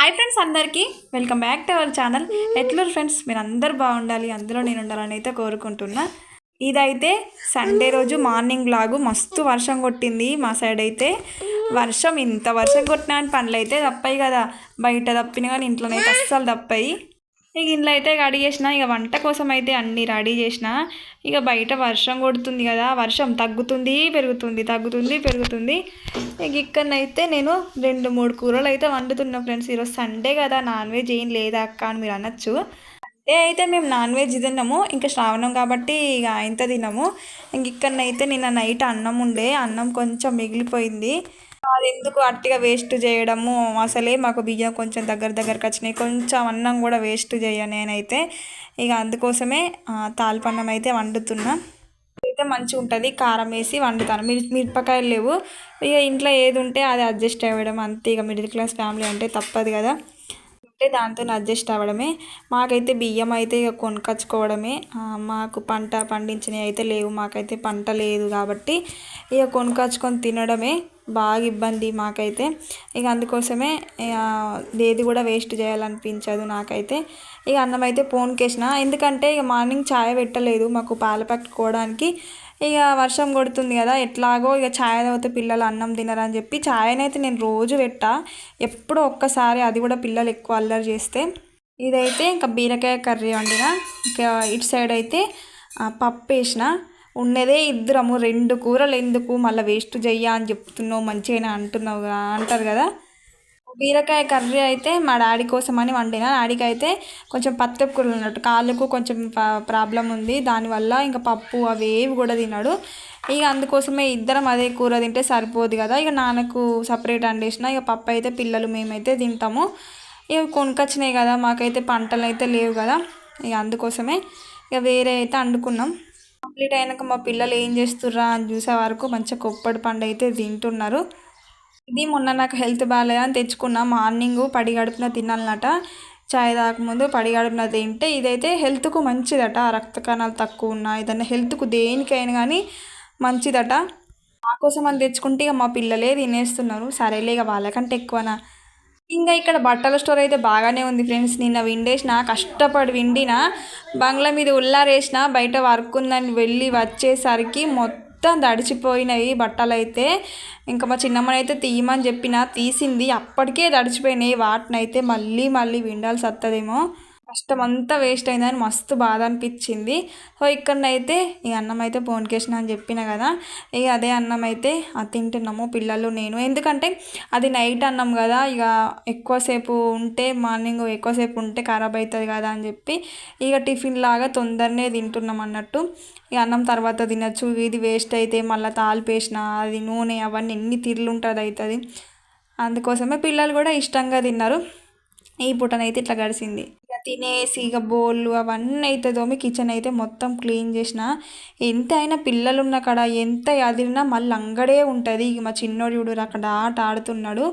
Hi friends అందరికీ. Welcome back to our channel. ఎట్లూరు friends? మీరు అందరు బాగుండాలి. అందులో నేను ఉండాలని అయితే కోరుకుంటున్నా. ఇదైతే సండే రోజు మార్నింగ్ లాగు. మస్తు వర్షం కొట్టింది మా సైడ్ అయితే. వర్షం ఇంత వర్షం కొట్టినా అని పనులు అయితే తప్పాయి కదా. బయట తప్పిన కానీ ఇంట్లోనైతే అస్సలు తప్పాయి. ఇక ఇంట్లో అయితే రెడీ చేసిన ఇక వంట కోసం అయితే అన్నీ రెడీ చేసిన. ఇక బయట వర్షం కొడుతుంది కదా వర్షం తగ్గుతుంది పెరుగుతుంది తగ్గుతుంది పెరుగుతుంది. ఇక ఇక్కడనైతే నేను రెండు మూడు కూరలు అయితే వండుతున్నా ఫ్రెండ్స్. ఈరోజు సండే కదా నాన్ వెజ్ ఏం లేదా అక్క అని మీరు అనొచ్చు. ఏ అయితే మేము నాన్ వెజ్ తిన్నాము. ఇంకా శ్రావణం కాబట్టి ఇక ఆయనతో తిన్నాము. ఇంక ఇక్కడనైతే నిన్న నైట్ అన్నం ఉండే అన్నం కొంచెం మిగిలిపోయింది. అది ఎందుకు అట్టిగా వేస్ట్ చేయడము? అసలే మాకు బియ్యం కొంచెం దగ్గర దగ్గరకు వచ్చినాయి. కొంచెం అన్నం కూడా వేస్ట్ చేయ నేనైతే. ఇక అందుకోసమే తాల్పన్నం అయితే వండుతున్నా. అయితే మంచిగా ఉంటుంది కారం వేసి వండుతాను. మిర్ మిరపకాయలు లేవు. ఇక ఇంట్లో ఏది ఉంటే అది అడ్జస్ట్ అవ్వడం అంతే. ఇక మిడిల్ క్లాస్ ఫ్యామిలీ అంటే తప్పదు కదా. ఉంటే దాంతో అడ్జస్ట్ అవ్వడమే. మాకైతే బియ్యం అయితే ఇక కొనుకొచ్చుకోవడమే. మాకు పంట పండించినవి అయితే లేవు. మాకైతే పంట లేదు కాబట్టి ఇక కొనుకొచ్చుకొని తినడమే బాగా ఇబ్బంది మాకైతే. ఇక అందుకోసమే ఏది కూడా వేస్ట్ చేయాలనిపించదు నాకైతే. ఇక అన్నం అయితే పోన్కేసిన. ఎందుకంటే ఇక మార్నింగ్ చాయ్ పెట్టలేదు మాకు పాలు పట్టుకోవడానికి. ఇక వర్షం కొడుతుంది కదా ఎట్లాగో ఇక ఛాయ్ తాగితే పిల్లలు అన్నం తినరని చెప్పి ఛాయ్నైతే నేను రోజు పెట్టా. ఎప్పుడో ఒక్కసారి అది కూడా పిల్లలు ఎక్కువ అల్లరి చేస్తే. ఇదైతే ఇంకా బీరకాయ కర్రీ వండిన. ఇంకా ఇటు సైడ్ అయితే పప్పు వేసిన. ఉన్నదే ఇద్దరము రెండు కూరలు ఎందుకు మళ్ళీ వేస్ట్ చెయ్యా అని చెప్తున్నావు మంచిగానే అంటున్నావు అంటారు కదా. బీరకాయ కర్రీ అయితే మా డాడీ కోసం అని వండిన. డాడీకి అయితే కొంచెం పత్తపు కూరలు ఉన్నట్టు. కాళ్ళకు కొంచెం ప్రాబ్లం ఉంది. దానివల్ల ఇంకా పప్పు అవి ఏవి కూడా తిన్నాడు ఇక అందుకోసమే ఇద్దరం అదే కూర తింటే సరిపోదు కదా. ఇక నాన్నకు సపరేట్ అండేసిన ఇక పప్పు అయితే పిల్లలు మేమైతే తింటాము. ఇక కొనుకొచ్చినాయి కదా. మాకైతే పంటలు అయితే లేవు కదా. ఇక అందుకోసమే ఇక వేరే అయితే వండుకున్నాం కంప్లీట్ అయినాక మా పిల్లలు ఏం చేస్తుర్రా అని చూసే వరకు మంచిగా కొప్పటి పండు అయితే తింటున్నారు. ఇది మొన్న నాకు హెల్త్ బాగాలేదు అని తెచ్చుకున్నా. మార్నింగ్ పడి గడుపున తినాలన్నట. చాయ్ తాకముందు పడి గడుపున తింటే ఇదైతే హెల్త్కు మంచిదట. రక్త కణాలు తక్కువ ఉన్నా ఏదైనా హెల్త్కు దేనికైనా కానీ మంచిదట. మా కోసం అని తెచ్చుకుంటే ఇక మా పిల్లలే తినేస్తున్నారు. సరేలే ఇక వాళ్ళకంటే ఎక్కువనా? ఇంకా ఇక్కడ బట్టల స్టోర్ అయితే బాగానే ఉంది ఫ్రెండ్స్. నిన్న విండేసిన కష్టపడి విండిన బంగ్లా మీద ఉల్లారేసిన బయట వర్క్ ఉందని వెళ్ళి వచ్చేసరికి మొత్తం తడిచిపోయినాయి బట్టలు అయితే ఇంకా మా చిన్నమ్మని అయితే తీయమని చెప్పిన తీసింది. అప్పటికే తడిచిపోయినాయి. వాటిని అయితే మళ్ళీ మళ్ళీ విండాల్సి వస్తుందేమో కష్టం అంతా వేస్ట్ అయిందని మస్తు బాధ అనిపించింది. సో ఇక్కడనైతే ఈ అన్నం అయితే పోన్కేసిన అని చెప్పిన కదా ఇక అదే అన్నం అయితే తింటున్నాము పిల్లలు నేను. ఎందుకంటే అది నైట్ అన్నం కదా ఇక ఎక్కువసేపు ఉంటే మార్నింగ్ ఎక్కువసేపు ఉంటే ఖరాబ్ అవుతుంది కదా అని చెప్పి ఇక టిఫిన్ లాగా తొందరనే తింటున్నాం అన్నట్టు. ఇక అన్నం తర్వాత తినచ్చు ఇది వేస్ట్ అయితే మళ్ళీ తాలిపేసిన అది నూనె అవన్నీ ఎన్ని తిర్లు ఉంటుంది అవుతుంది అందుకోసమే పిల్లలు కూడా ఇష్టంగా తిన్నారు. ఈ పుటనైతే ఇట్లా గడిచింది తినేసి ఇక బోళ్ళు అవన్నీ అయితే తోమి కిచెన్ అయితే మొత్తం క్లీన్ చేసిన. ఎంత అయినా పిల్లలు ఉన్న కాడ ఎంత అదిరినా మళ్ళీ అంగడే ఉంటుంది. ఇక మా చిన్నోడు చూడు అక్కడ ఆట ఆడుతున్నాడు.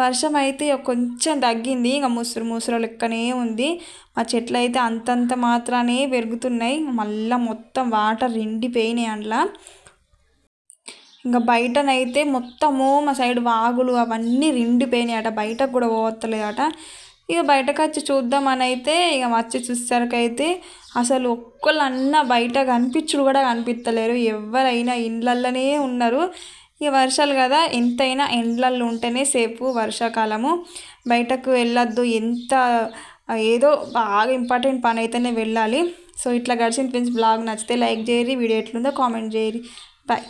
వర్షం అయితే కొంచెం తగ్గింది. ఇంకా ముసురు ముసురు లెక్కనే ఉంది. మా చెట్లు అయితే అంతంత మాత్రానే పెరుగుతున్నాయి. మళ్ళీ మొత్తం వాటర్ ఎండిపోయినాయి అందులో. ఇంకా బయటనైతే మొత్తము మా సైడ్ వాగులు అవన్నీ రిండిపోయినాయి అట బయటకు కూడా పోవట్లేదట. ఇక బయటకు వచ్చి చూద్దామని అయితే ఇక వచ్చి చూసేసరికి అయితే అసలు ఒక్కళ్ళన్నా బయట కనిపించుడు కూడా కనిపించలేరు ఎవరైనా ఇండ్లల్లోనే ఉన్నారు. ఇక వర్షాలు కదా ఎంతైనా ఎండ్లల్లో ఉంటేనే సేపు వర్షాకాలము. బయటకు వెళ్ళొద్దు ఎంత ఏదో బాగా ఇంపార్టెంట్ పని అయితేనే వెళ్ళాలి. సో ఇట్లా గడిచిన ఫ్రెండ్స్ బ్లాగ్ నచ్చితే లైక్ చేయరి వీడియో ఎట్లుందో కామెంట్ చేయరి బాయ్.